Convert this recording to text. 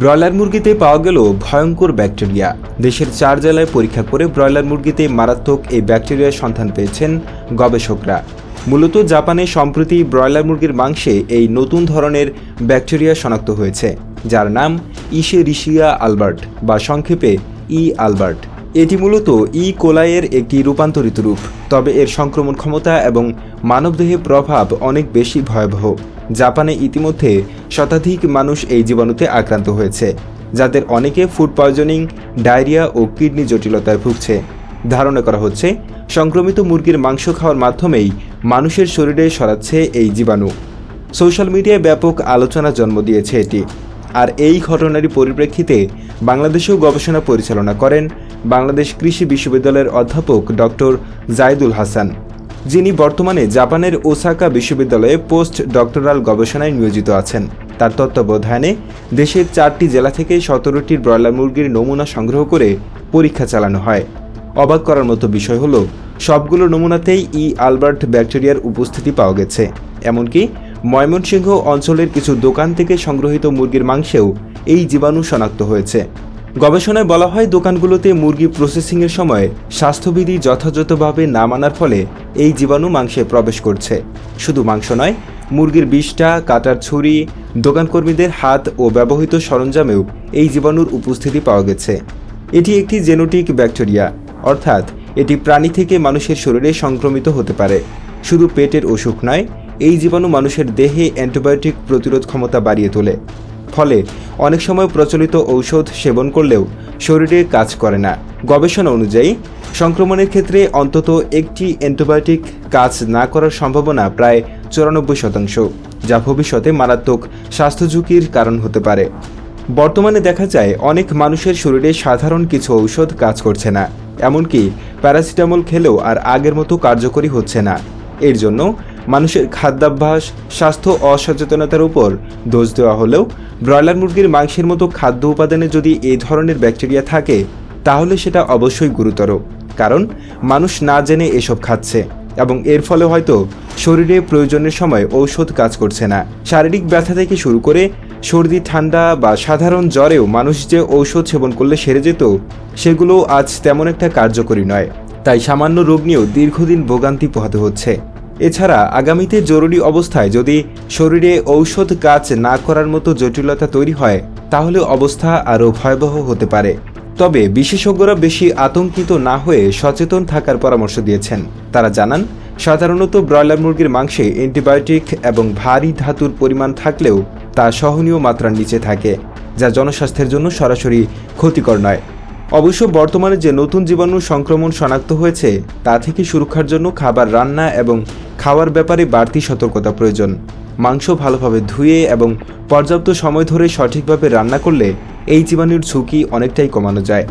Broiler মুরগিতে পাওয়া গেল ভয়ঙ্কর ব্যাকটেরিয়া। দেশের চার জেলায় পরীক্ষা করে ব্রয়লার মুরগিতে মারাত্মক এই ব্যাকটেরিয়ার সন্ধান পেয়েছেন গবেষকরা। মূলত জাপানে সম্প্রতি ব্রয়লার মুরগির মাংসে এই নতুন ধরনের ব্যাকটেরিয়া শনাক্ত হয়েছে, যার নাম ইশেরিশিয়া আলবার্ট বা সংক্ষেপে ই আলবার্ট। এটি মূলত ই কোলাইয়ের একটি রূপান্তরিত রূপ, তবে এর সংক্রমণ ক্ষমতা এবং মানবদেহে প্রভাব অনেক বেশি ভয়াবহ। জাপানে ইতিমধ্যে শতাধিক মানুষ এই জীবাণুতে আক্রান্ত হয়েছে, যাদের অনেকে ফুড পয়জনিং, ডায়রিয়া ও কিডনি জটিলতায় ভুগছে। ধারণা করা হচ্ছে, সংক্রমিত মুরগির মাংস খাওয়ার মাধ্যমেই মানুষের শরীরে সরাচ্ছে এই জীবাণু। সোশ্যাল মিডিয়ায় ব্যাপক আলোচনা জন্ম দিয়েছে এটি, আর এই ঘটনারই পরিপ্রেক্ষিতে বাংলাদেশেও গবেষণা পরিচালনা করেন বাংলাদেশ কৃষি বিশ্ববিদ্যালয়ের অধ্যাপক ডক্টর জাইদুল হাসান, যিনি বর্তমানে জাপানের ওসাকা বিশ্ববিদ্যালয়ে পোস্ট ডক্টরাল গবেষণায় নিয়োজিত আছেন। তার তত্ত্বাবধানে দেশের চারটি জেলা থেকে সতেরোটির ব্রয়লার মুরগির নমুনা সংগ্রহ করে পরীক্ষা চালানো হয়। অবাক করার মতো বিষয় হলো, সবগুলো নমুনাতেই ই আলবার্ট ব্যাকটেরিয়ার উপস্থিতি পাওয়া গেছে। এমনকি ময়মনসিংহ অঞ্চলের কিছু দোকান থেকে সংগ্রহিত মুরগির মাংসেও এই জীবাণু শনাক্ত হয়েছে। গবেষণায় বলা হয়, দোকানগুলোতে মুরগি প্রসেসিংয়ের সময় স্বাস্থ্যবিধি যথাযথভাবে না মানার ফলে এই জীবাণু মাংসে প্রবেশ করছে। শুধু মাংস নয়, মুরগির বিষটা, কাটার ছুরি, দোকানকর্মীদের হাত ও ব্যবহৃত সরঞ্জামেও এই জীবাণুর উপস্থিতি পাওয়া গেছে। এটি একটি জেনোটিক ব্যাকটেরিয়া, অর্থাৎ এটি প্রাণী থেকে মানুষের শরীরে সংক্রমিত হতে পারে। শুধু পেটের অসুখ নয়, এই জীবাণু মানুষের দেহে অ্যান্টিবায়োটিক প্রতিরোধ ক্ষমতা বাড়িয়ে তোলে। ফলে অনেক সময় প্রচলিত ঔষধ সেবন করলেও শরীরে কাজ করে না। গবেষণা অনুযায়ী, সংক্রমণের ক্ষেত্রে অন্তত একটি অ্যান্টিবায়োটিক কাজ না করার সম্ভাবনা প্রায় চুরানব্বই শতাংশ, যা ভবিষ্যতে মারাত্মক স্বাস্থ্য ঝুঁকির কারণ হতে পারে। বর্তমানে দেখা যায়, অনেক মানুষের শরীরে সাধারণ কিছু ঔষধ কাজ করছে না, এমনকি প্যারাসিটামল খেলেও আর আগের মতো কার্যকরী হচ্ছে না। এর জন্য মানুষের খাদ্যাভ্যাস, স্বাস্থ্য অসচেতনতার উপর দোষ দেওয়া হলেও ব্রয়লার মুরগির মাংসের মতো খাদ্য উপাদানে যদি এই ধরনের ব্যাকটেরিয়া থাকে, তাহলে সেটা অবশ্যই গুরুতর, কারণ মানুষ না জেনে এসব খাচ্ছে এবং এর ফলে হয়তো শরীরে প্রয়োজনের সময় ঔষধ কাজ করছে না। শারীরিক ব্যথা থেকে শুরু করে সর্দি, ঠান্ডা বা সাধারণ জ্বরেও মানুষ যে ঔষধ সেবন করলে সেরে যেত, সেগুলো আজ তেমন একটা কার্যকরী নয়। তাই সামান্য রোগ নিয়েও দীর্ঘদিন ভোগান্তি পোহাতে হচ্ছে। এছাড়া আগামীতে জরুরি অবস্থায় যদি শরীরে ঔষধ কাজ না করার মতো জটিলতা তৈরি হয়, তাহলে অবস্থা আরও ভয়াবহ হতে পারে। তবে বিশেষজ্ঞরা বেশি আতঙ্কিত না হয়ে সচেতন থাকার পরামর্শ দিয়েছেন। তারা জানান, সাধারণত ব্রয়লার মুরগির মাংসে অ্যান্টিবায়োটিক এবং ভারী ধাতুর পরিমাণ থাকলেও তা সহনীয় মাত্রার নিচে থাকে, যা জনস্বাস্থ্যের জন্য সরাসরি ক্ষতিকর নয়। অবশ্য বর্তমানে যে নতুন জীবাণু সংক্রমণ শনাক্ত হয়েছে, তা থেকে সুরক্ষার জন্য খাবার রান্না এবং খাওয়ার ব্যাপারে বাড়তি সতর্কতা প্রয়োজন। মাংস ভালোভাবে ধুয়ে এবং পর্যাপ্ত সময় ধরে সঠিকভাবে রান্না করলে এই জীবাণুর ঝুঁকি অনেকটাই কমানো যায়।